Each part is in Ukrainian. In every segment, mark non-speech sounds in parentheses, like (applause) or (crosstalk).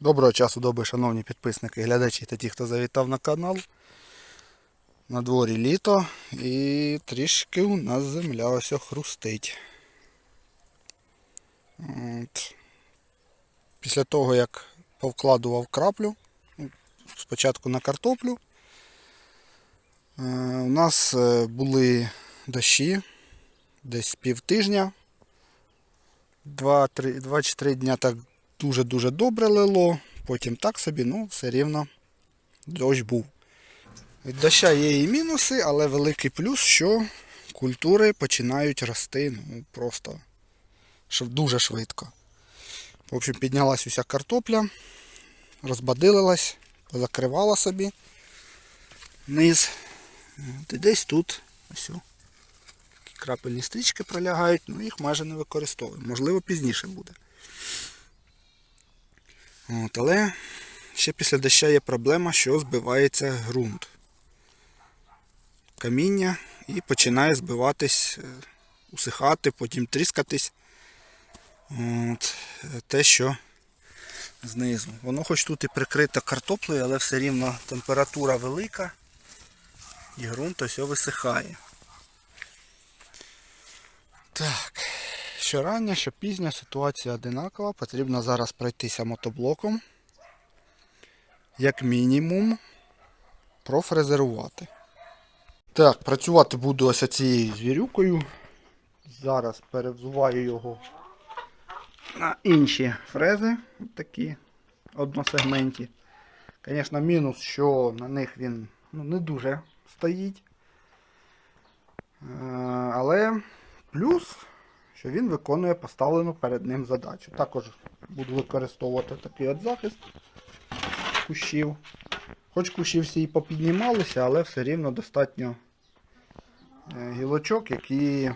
Доброго часу доби, шановні підписники, глядачі та ті, хто завітав на канал. На дворі літо і трішки у нас земля ось хрустить. От. Після того, як повкладував краплю, ну, спочатку на картоплю, е, у нас е, були дощі десь півтижня. Два-три- Два чи три дня так дуже-дуже добре лило, потім так собі, ну все рівно дощ був. Від доща є і мінуси, але великий плюс, що культури починають рости ну, просто дуже швидко. В общем, піднялась уся картопля, розбадилилась, позакривала собі низ. І десь тут ось. Крапельні стрічки пролягають, ну їх майже не використовуємо. Можливо, пізніше буде. От, але ще після доща є проблема, що збивається ґрунт. Каміння і починає збиватись, е, усихати, потім тріскатись. От, е, те, що знизу. Воно хоч тут і прикрито картоплею, але все рівно температура велика і ґрунт ось висихає. Так. Що рання, що пізня, ситуація одинакова. Потрібно зараз пройтися мотоблоком. Як мінімум профрезерувати. Так, працювати буду ось цією звірюкою. Зараз перевзуваю його на інші фрези. Такі односегменті. Звісно, мінус, що на них він ну, не дуже стоїть. Е, Але плюс що він виконує поставлену перед ним задачу. Також буду використовувати такий от захист кущів. Хоч кущі всі і попіднімалися, але все рівно достатньо е, гілочок, які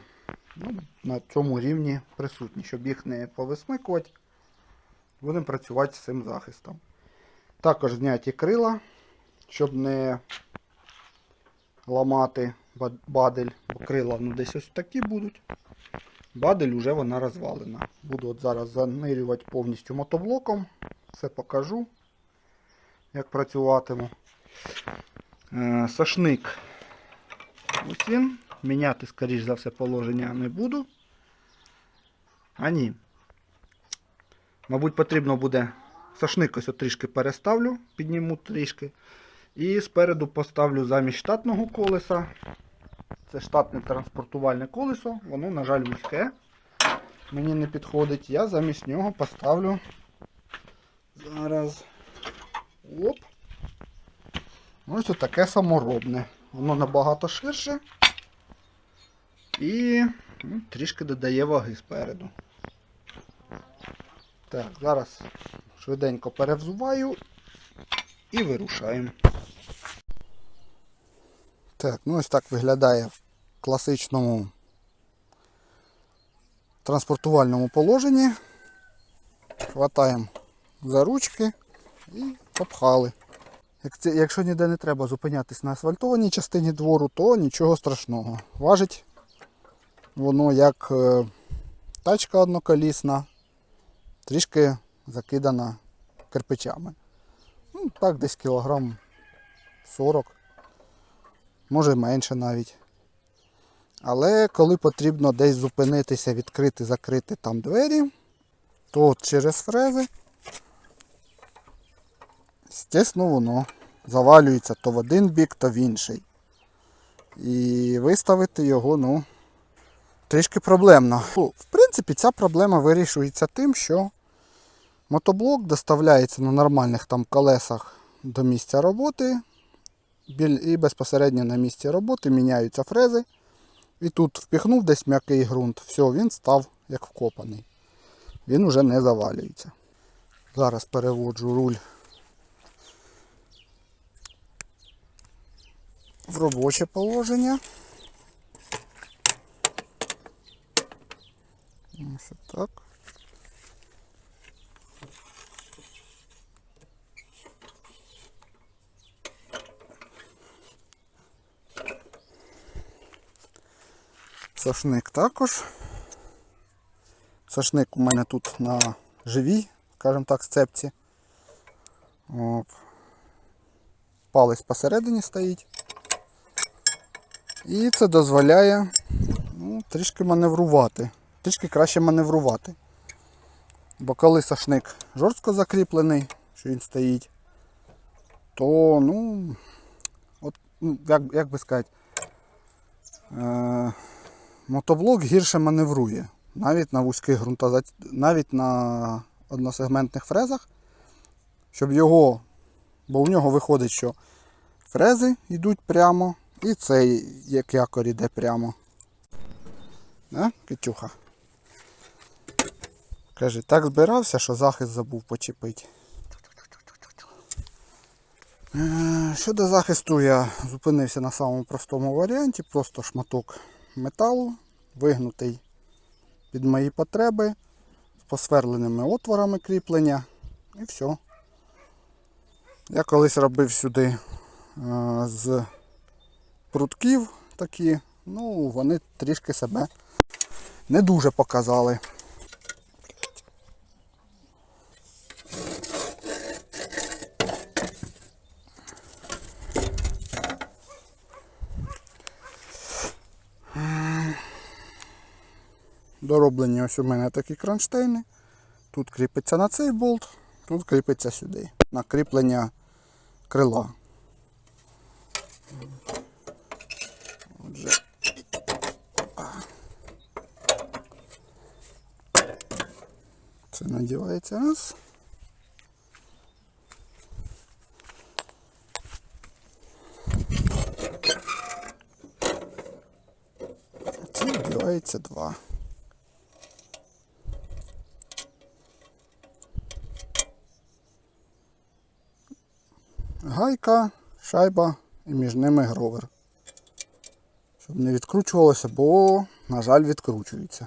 ну, на цьому рівні присутні, щоб їх не повисмикувати. Будемо працювати з цим захистом. Також зняті крила, щоб не ламати бадель, бо крила ну, десь ось такі будуть. Бадель вже вона розвалена. Буду от зараз занирювати повністю мотоблоком. Все покажу, як працюватиму. Е, Сошник. Ось він. Міняти, скоріш за все, положення не буду. А ні. Мабуть, потрібно буде сошник ось трішки переставлю, підніму трішки. І спереду поставлю замість штатного колеса це штатне транспортувальне колесо, воно, на жаль, вузьке. Мені не підходить. Я замість нього поставлю зараз. Оп. Ось таке саморобне. Воно набагато ширше і ну, трішки додає ваги спереду. Так, зараз швиденько перевзуваю і вирушаємо. Так, ну ось так виглядає в класичному транспортувальному положенні. Хватаємо за ручки і попхали. Якщо ніде не треба зупинятись на асфальтованій частині двору, то нічого страшного. Важить воно як е, тачка одноколісна, трішки закидана кирпичами. Ну, так, десь кілограм 40 може менше навіть. Але коли потрібно десь зупинитися, відкрити, закрити там двері, то через фрези, звісно, воно завалюється то в один бік, то в інший. І виставити його, ну, трішки проблемно. В принципі, ця проблема вирішується тим, що мотоблок доставляється на нормальних там колесах до місця роботи, і безпосередньо на місці роботи міняються фрези. І тут впіхнув десь м'який ґрунт, все, він став як вкопаний. Він уже не завалюється. Зараз переводжу руль в робоче положення. Ось так. Сошник також. Сошник у мене тут на живій, скажімо так, сцепці. Оп. Палець посередині стоїть. І це дозволяє ну, трішки маневрувати. Трішки краще маневрувати. Бо коли сошник жорстко закріплений, що він стоїть, то, ну, от, ну, як, як би сказати, е, мотоблок гірше маневрує. Навіть на вузьких ґрунтозач... навіть на односегментних фрезах, щоб його, бо у нього виходить, що фрези йдуть прямо, і цей як якор іде прямо. Да, Китюха? Каже, так збирався, що захист забув почепити. Е, Щодо захисту, я зупинився на самому простому варіанті, просто шматок металу, вигнутий під мої потреби, з посверленими отворами кріплення і все. Я колись робив сюди е, з прутків такі, ну вони трішки себе не дуже показали. Дороблені ось у мене такі кронштейни. Тут кріпиться на цей болт, тут кріпиться сюди. На кріплення крила. Отже. Це надівається раз. Це надівається два. Гайка, шайба і між ними гровер. Щоб не відкручувалося, бо, на жаль, відкручується.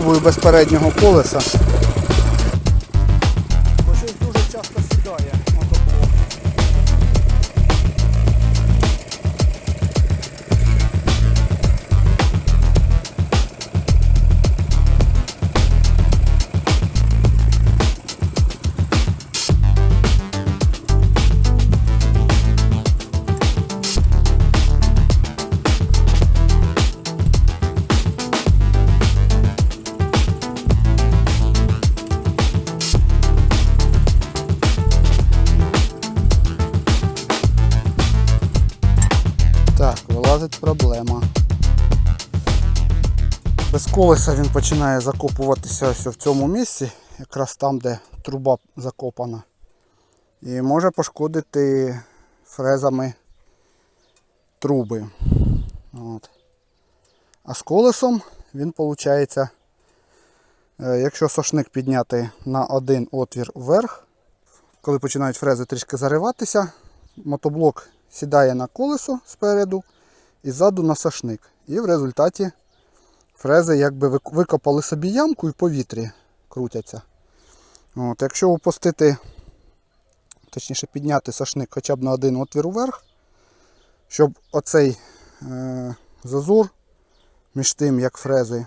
Спробую без переднього колеса. Колеса він починає закопуватися ось в цьому місці, якраз там, де труба закопана. І може пошкодити фрезами труби. От. А з колесом він виходить, якщо сошник підняти на один отвір вверх, коли починають фрези трішки зариватися, мотоблок сідає на колесо спереду і ззаду на сошник. І в результаті фрези якби викопали собі ямку і повітрі крутяться. От, якщо опустити, точніше підняти сошник хоча б на один отвір вверх, щоб оцей е, зазор між тим, як фрези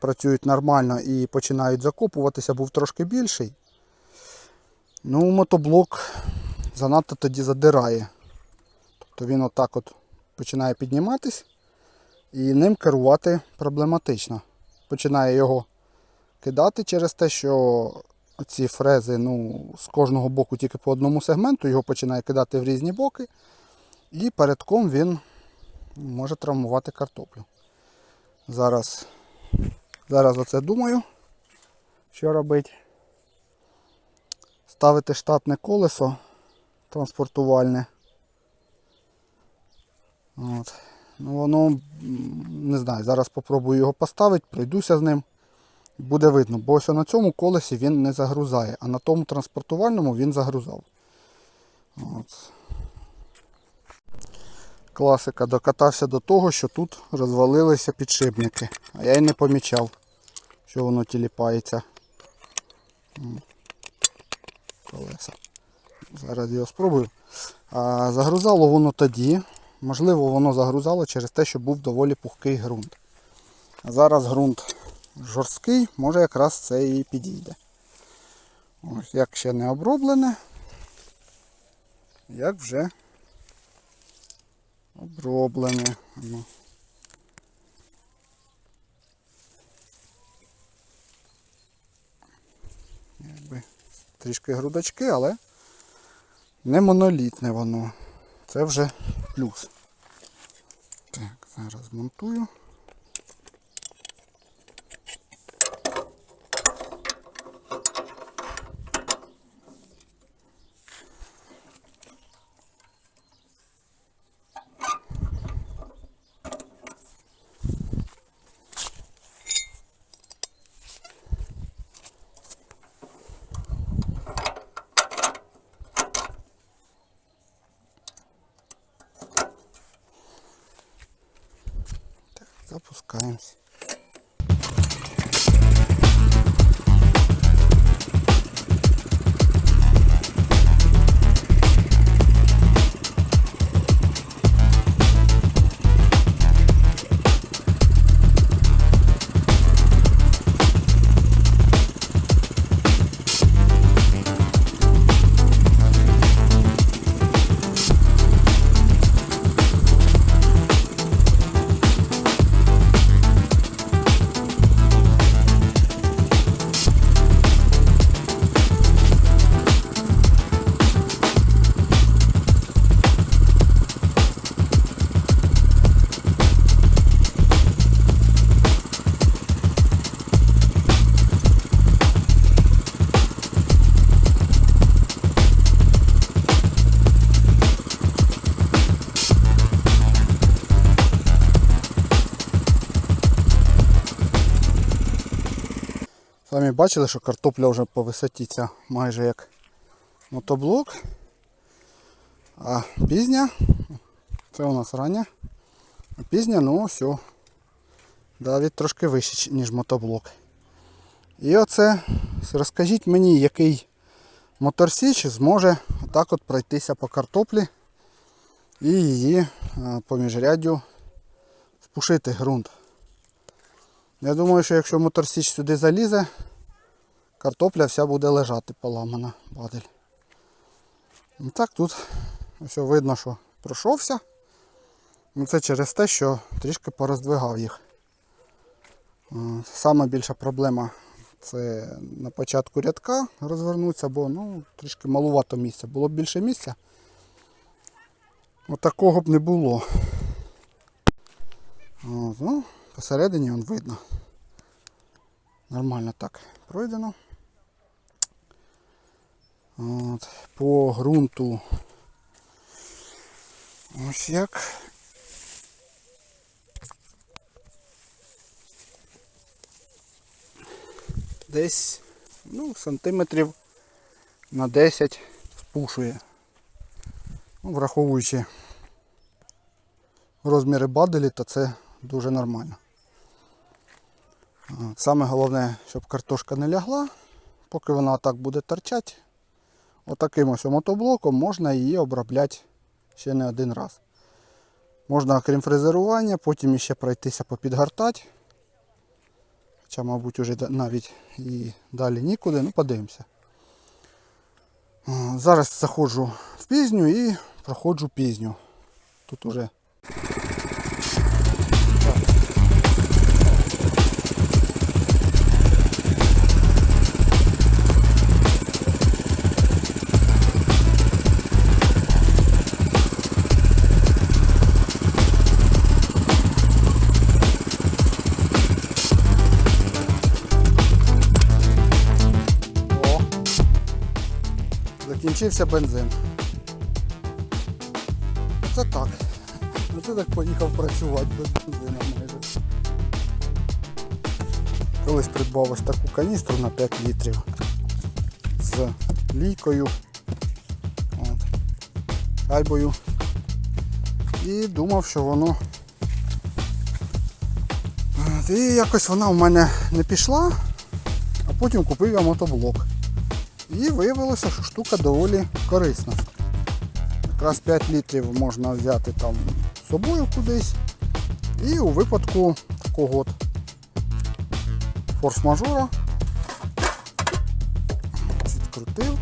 працюють нормально і починають закопуватися, був трошки більший. Ну, мотоблок занадто тоді задирає. Тобто він отак от починає підніматись і ним керувати проблематично. Починає його кидати через те, що ці фрези ну, з кожного боку тільки по одному сегменту, його починає кидати в різні боки. І передком він може травмувати картоплю. Зараз, зараз оце думаю, що робити. Ставити штатне колесо транспортувальне. От. Ну, воно, не знаю, зараз спробую його поставити, пройдуся з ним. Буде видно, бо ось на цьому колесі він не загрузає, а на тому транспортувальному він загрузав. От. Класика докатався до того, що тут розвалилися підшипники. А я й не помічав, що воно тіліпається. Колеса. Зараз його спробую. А загрузало воно тоді. Можливо, воно загрузало через те, що був доволі пухкий ґрунт. Зараз ґрунт жорсткий, може якраз це і підійде. Ось як ще не оброблене, як вже оброблене. Ну. Якби трішки грудочки, але не монолітне воно. Це вже плюс. Так, Самі бачили, що картопля вже по висоті ця майже як мотоблок. А пізня, це у нас рання. А пізня, ну все. Давід трошки вище, ніж мотоблок. І оце, розкажіть мені, який моторсіч зможе отак от пройтися по картоплі і її а, по міжряддю спушити ґрунт. Я думаю, що якщо моторсіч сюди залізе, картопля вся буде лежати поламана, бадель. І так тут ось видно, що пройшовся. Ну це через те, що трішки пороздвигав їх. Е, Сама більша проблема це на початку рядка розвернутися, бо ну, трішки малувато місця. Було б більше місця. От такого б не було. От, ну, посередині он видно. Нормально так пройдено. От, по ґрунту. Ось як. Десь ну, сантиметрів на 10 спушує. Ну, враховуючи розміри баделі, то це дуже нормально. От, Саме головне, щоб картошка не лягла, поки вона так буде торчати, отаким ось мотоблоком можна її обробляти ще не один раз. Можна, окрім фрезерування, потім ще пройтися попідгортати. Хоча, мабуть, уже навіть і далі нікуди, ну подивимося. Зараз заходжу в пізню і проходжу пізню. Тут уже закінчився бензин. Це так. Ну ти так поїхав працювати без бензину майже. Колись придбав ось таку каністру на 5 літрів з лійкою, от. І думав, що воно. І якось вона в мене не пішла, а потім купив я мотоблок. І виявилося, що штука доволі корисна. Якраз 5 літрів можна взяти там з собою кудись. І у випадку такого от форс-мажора відкрутив.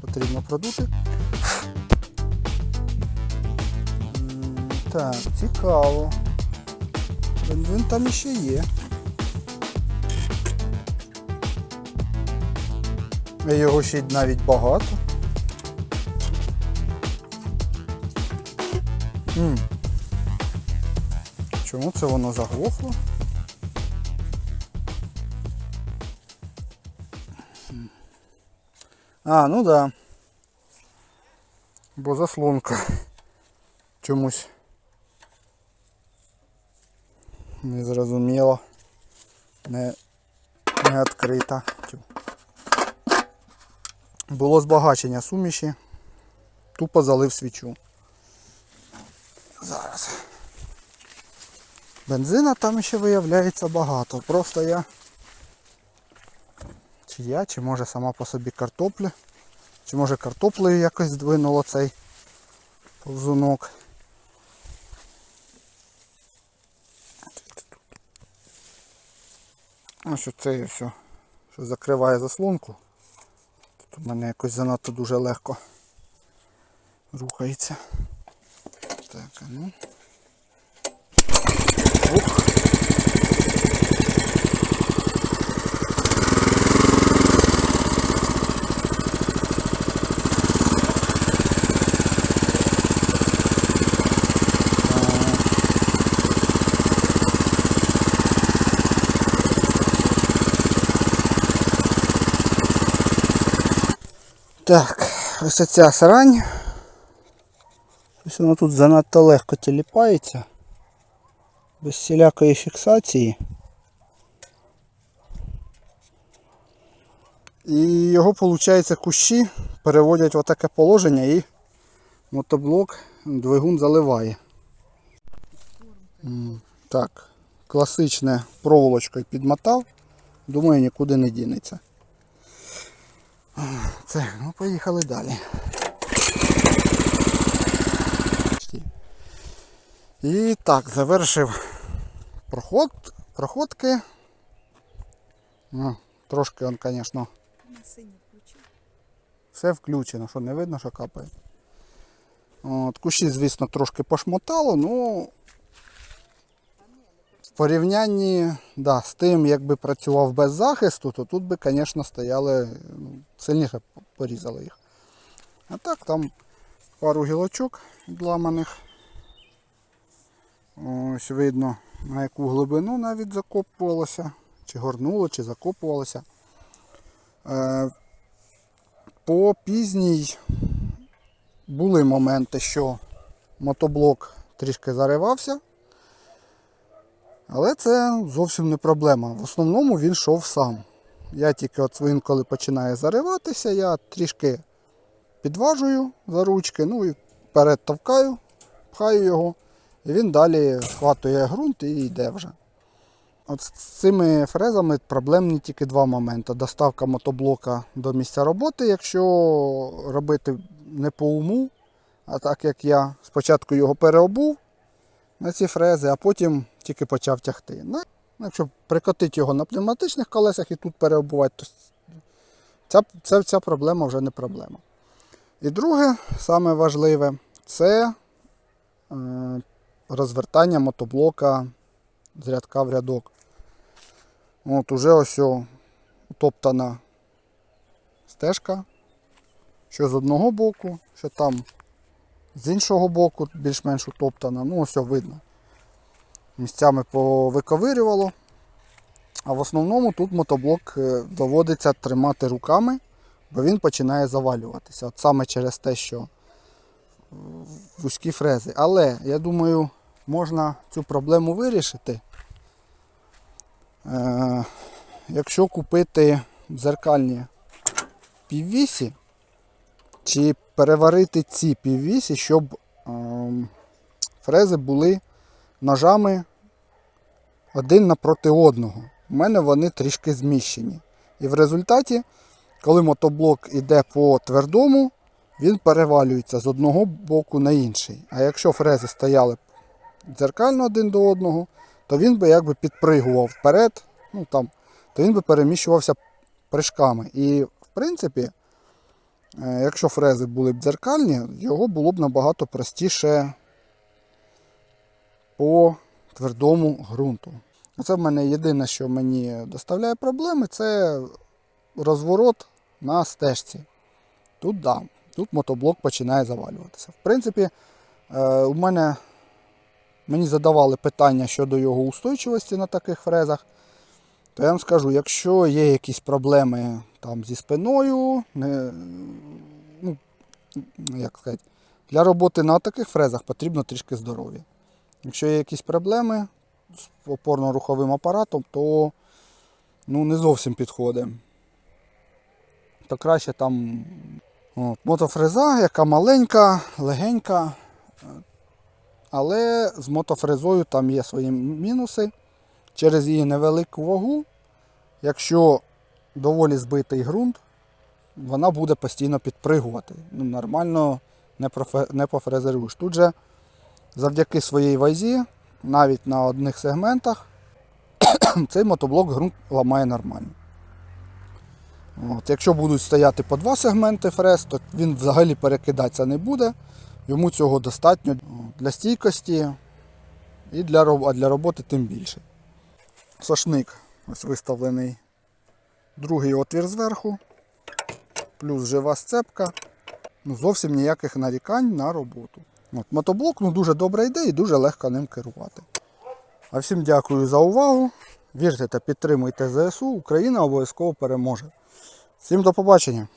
Потрібно продути. Так, цікаво. Бензин там іще є. Його ще навіть багато. М. Чому це воно заглохло? А, ну да. Бо заслонка чомусь не зрозуміло. Не, не відкрита. Було збагачення суміші. Тупо залив свічу. Зараз. Бензина там ще виявляється багато. Просто я. Чи я, чи може сама по собі картопля. Чи може картоплею якось здвинуло цей повзунок. Ось оце все, що закриває заслонку. У мене якось занадто дуже легко рухається. Так, а ну. Ух. Так, ось ця сарань. Ось воно тут занадто легко тіліпається. Без всілякої фіксації. І його, виходить, кущі переводять в таке положення і мотоблок двигун заливає. Так, класичне проволочкою підмотав. Думаю, нікуди не дінеться. Це, ну поїхали далі. І так, завершив проход, проходки. Ну, трошки он, звісно, все включено, що не видно, що капає. От, кущі, звісно, трошки пошмотало, ну порівнянні да, з тим, якби працював без захисту, то тут би, звісно, стояли, ну, сильніше порізали їх. А так там пару гілочок відламаних. Ось видно, на яку глибину навіть закопувалося, чи горнуло, чи закопувалося. Е, По пізній були моменти, що мотоблок трішки заривався. Але це зовсім не проблема. В основному він йшов сам. Я тільки от він, починає зариватися, я трішки підважую за ручки, ну і вперед товкаю, пхаю його, і він далі схватує ґрунт і йде вже. От з цими фрезами проблемні тільки два моменти. Доставка мотоблока до місця роботи, якщо робити не по уму, а так як я спочатку його переобув на ці фрези, а потім тільки почав тягти. Ну, якщо прикотити його на пневматичних колесах і тут переобувати, то ця, ця, ця проблема вже не проблема. І друге, саме важливе, це е, розвертання мотоблока з рядка в рядок. От уже ось утоптана стежка, що з одного боку, що там з іншого боку більш-менш утоптана. Ну, ось видно. Місцями повиковирювало. А в основному тут мотоблок е, доводиться тримати руками, бо він починає завалюватися. От саме через те, що вузькі фрези. Але я думаю, можна цю проблему вирішити. Е, якщо купити дзеркальні піввісі, чи переварити ці піввісі, щоб ем, фрези були ножами один напроти одного. У мене вони трішки зміщені. І в результаті, коли мотоблок іде по твердому, він перевалюється з одного боку на інший. А якщо фрези стояли дзеркально один до одного, то він би якби підпригував вперед, ну, там, то він би переміщувався прыжками. І в принципі, е, якщо фрези були б дзеркальні, його було б набагато простіше по твердому ґрунту. Це в мене єдине, що мені доставляє проблеми, це розворот на стежці. Тут да, тут мотоблок починає завалюватися. В принципі, е, у мене мені задавали питання щодо його устойчивості на таких фрезах. То я вам скажу, якщо є якісь проблеми там зі спиною, не, ну, як сказати, для роботи на таких фрезах потрібно трішки здоров'я. Якщо є якісь проблеми з опорно-руховим апаратом, то ну, не зовсім підходить. То краще там от, мотофреза, яка маленька, легенька. Але з мотофрезою там є свої мінуси. Через її невелику вагу, якщо доволі збитий ґрунт, вона буде постійно підпригувати. Ну, нормально не, пофрезеруєш. Тут же завдяки своїй вазі, навіть на одних сегментах, (coughs) цей мотоблок ґрунт ламає нормально. От, якщо будуть стояти по два сегменти фрез, то він взагалі перекидатися не буде. Йому цього достатньо для стійкості і для, а для роботи тим більше. Сошник ось виставлений другий отвір зверху, плюс жива сцепка. Ну, зовсім ніяких нарікань на роботу. От, мотоблок ну, дуже добре йде і дуже легко ним керувати. А всім дякую за увагу. Вірте та підтримуйте ЗСУ. Україна обов'язково переможе. Всім до побачення!